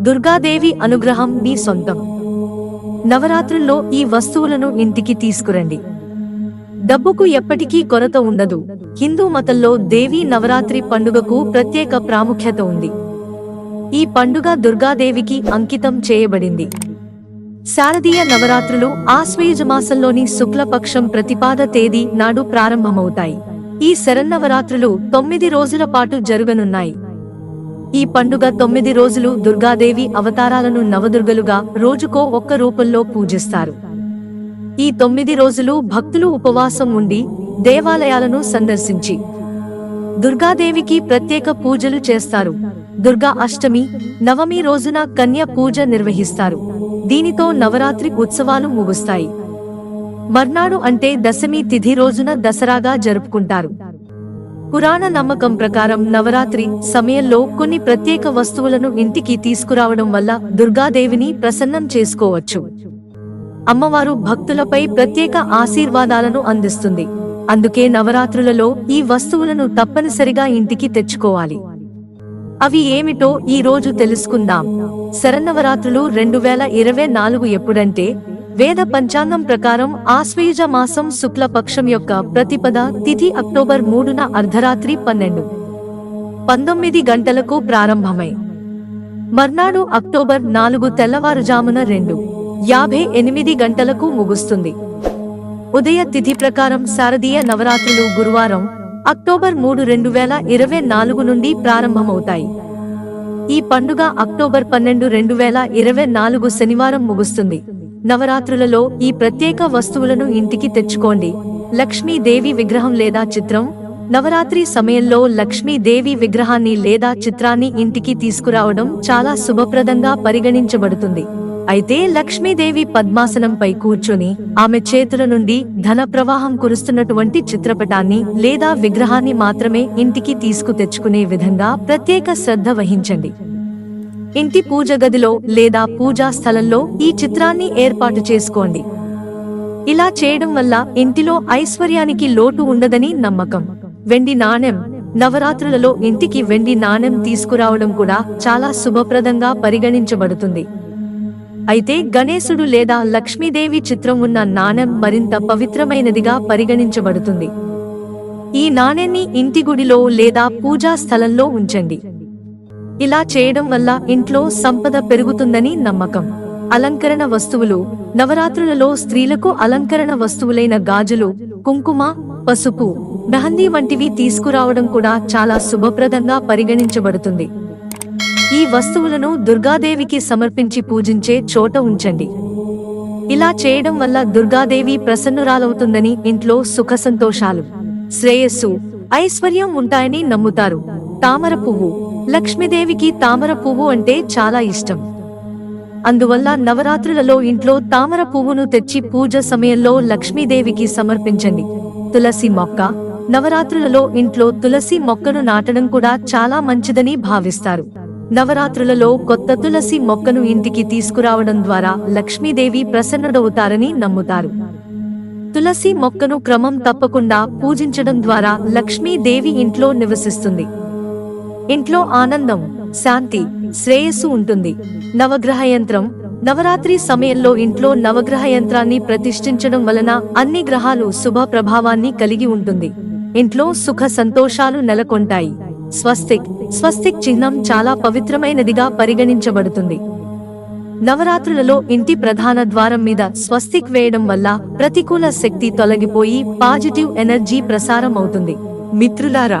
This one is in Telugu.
దుర్గాదేవి అనుగ్రహం మీ సొంతం. నవరాత్రుల్లో ఈ వస్తువులను ఇంటికి తీసుకురండి. డబ్బుకు ఎప్పటికీ కొరత ఉండదు. హిందూ మతంలో దేవీ నవరాత్రి పండుగకు ప్రత్యేక ప్రాముఖ్యత ఉంది. ఈ పండుగ దుర్గాదేవికి అంకితం చేయబడింది. శారదీయ నవరాత్రులు ఆశ్వయుజ మాసంలోని శుక్లపక్షం ప్రతిపాద తేదీ నాడు ప్రారంభమవుతాయి. ఈ శరన్నవరాత్రులు తొమ్మిది రోజుల పాటు జరుగనున్నాయి. ఈ పండుగ తొమ్మిది రోజులు దుర్గాదేవి అవతారాలను నవదుర్గలుగా రోజుకో ఒక్క రూపంలో పూజిస్తారు. ఈ తొమ్మిది రోజులు భక్తులు ఉపవాసం ఉండి దేవాలయాలను సందర్శించి దుర్గాదేవికి ప్రత్యేక పూజలు చేస్తారు. దుర్గా అష్టమి నవమి రోజున కన్య పూజ నిర్వహిస్తారు. దీనితో నవరాత్రి ఉత్సవాలు ముగుస్తాయి. మర్నాడు అంటే దశమి తిథి రోజున దసరాగా జరుపుకుంటారు. పురాణ నమ్మకం ప్రకారం నవరాత్రి సమయంలో కొన్ని ప్రత్యేక వస్తువులను ఇంటికి తీసుకురావడం వల్ల దుర్గాదేవిని ప్రసన్నం చేసుకోవచ్చు. అమ్మవారు భక్తులపై ప్రత్యేక ఆశీర్వాదాలను అందిస్తుంది. అందుకే నవరాత్రులలో ఈ వస్తువులను తప్పనిసరిగా ఇంటికి తెచ్చుకోవాలి. అవి ఏమిటో ఈ రోజు తెలుసుకుందాం. శరన్నవరాత్రులు రెండు వేల ఇరవై నాలుగు ఎప్పుడంటే వేద పంచాంగం ప్రకారం ఆశ్వయుజ మాసం శుక్లపక్షం యొక్క ప్రతిపద తిథి అక్టోబర్ మూడున అర్ధరాత్రి పన్నెండు. పంతొమ్మిది గంటలకు ప్రారంభమై. మర్నాడు అక్టోబర్ నాలుగు తెల్లవారుజామున రెండు యాభై ఎనిమిది గంటలకు ముగుస్తుంది. ఉదయ తిథి ప్రకారం శారదీయ నవరాత్రులు గురువారం అక్టోబర్ మూడు రెండు వేల ఇరవై నాలుగు నుండి ప్రారంభమవుతాయి. ఈ పండుగ అక్టోబర్ పన్నెండు రెండు వేల ఇరవై నాలుగు శనివారం ముగుస్తుంది. నవరాత్రులలో ఈ ప్రత్యేక వస్తువులను ఇంటికి తెచ్చుకోండి. లక్ష్మీదేవి విగ్రహం లేదా చిత్రం? నవరాత్రి సమయంలో లక్ష్మీదేవి విగ్రహాన్ని లేదా చిత్రాన్ని ఇంటికి తీసుకురావడం చాలా శుభప్రదంగా పరిగణించబడుతుంది. అయితే లక్ష్మీదేవి పద్మాసనంపై కూర్చొని ఆమె చేతుల నుండి ధన ప్రవాహం కురుస్తున్నటువంటి చిత్రపటాన్ని లేదా విగ్రహాన్ని మాత్రమే ఇంటికి తీసుకు తెచ్చుకునే విధంగా ప్రత్యేక శ్రద్ధ వహించండి. ఇంటి పూజ గదిలో లేదా పూజా స్థలంలో ఈ చిత్రాన్ని ఏర్పాటు చేసుకోండి. ఇలా చేయడం వల్ల ఇంటిలో ఐశ్వర్యానికి లోటు ఉండదని నమ్మకం. వెండి నాణెం నవరాత్రులలో ఇంటికి వెండి నాణెం తీసుకురావడం కూడా చాలా శుభప్రదంగా పరిగణించబడుతుంది. అయితే గణేశుడు లేదా లక్ష్మీదేవి చిత్రం ఉన్న నాణెం మరింత పవిత్రమైనదిగా పరిగణించబడుతుంది. ఈ నాణెన్ని ఇంటి గుడిలో లేదా పూజా స్థలంలో ఉంచండి. ఇలా చేయడం వల్ల ఇంట్లో సంపద పెరుగుతుందని నమ్మకం. అలంకరణ వస్తువులు నవరాత్రులలో స్త్రీలకు అలంకరణ వస్తువులైన గాజులు కుంకుమ పసుపు మెహందీ వంటివి తీసుకురావడం కూడా చాలా శుభప్రదంగా పరిగణించబడుతుంది. ఈ వస్తువులను దుర్గాదేవికి సమర్పించి పూజించే చోట ఉంచండి. ఇలా చేయడం వల్ల దుర్గాదేవి ప్రసన్నురాలవుతుందని ఇంట్లో సుఖ సంతోషాలు శ్రేయస్సు ఐశ్వర్యం ఉంటాయని నమ్ముతారు. తామర పువ్వు లక్ష్మీదేవికి తామర పువ్వు అంటే చాలా ఇష్టం. అందువల్ల నవరాత్రులలో ఇంట్లో తామర పువ్వును తెచ్చి పూజ సమయంలో లక్ష్మీదేవికి సమర్పించండి. తులసి మొక్క. నవరాత్రులలో ఇంట్లో తులసి మొక్కను నాటడం కూడా చాలా మంచిదని భావిస్తారు. నవరాత్రులలో కొత్త తులసి మొక్కను ఇంటికి తీసుకురావడం ద్వారా లక్ష్మీదేవి ప్రసన్నుడవుతారని నమ్ముతారు. తులసి మొక్కను క్రమం తప్పకుండా పూజించడం ద్వారా లక్ష్మీదేవి ఇంట్లో నివసిస్తుంది. ఇంట్లో ఆనందం శాంతి శ్రేయస్సు ఉంటుంది. నవగ్రహ యంత్రం నవరాత్రి సమయంలో ఇంట్లో నవగ్రహ యంత్రాన్ని ప్రతిష్ఠించడం వలన అన్ని గ్రహాలు శుభ ప్రభావాన్ని కలిగి ఉంటుంది. ఇంట్లో సుఖ సంతోషాలు నెలకొంటాయి. స్వస్తిక్ స్వస్తిక్ చిహ్నం చాలా పవిత్రమైనదిగా పరిగణించబడుతుంది. నవరాత్రులలో ఇంటి ప్రధాన ద్వారం మీద స్వస్తిక్ వేయడం వల్ల ప్రతికూల శక్తి తొలగిపోయి పాజిటివ్ ఎనర్జీ ప్రసారం అవుతుంది మిత్రులారా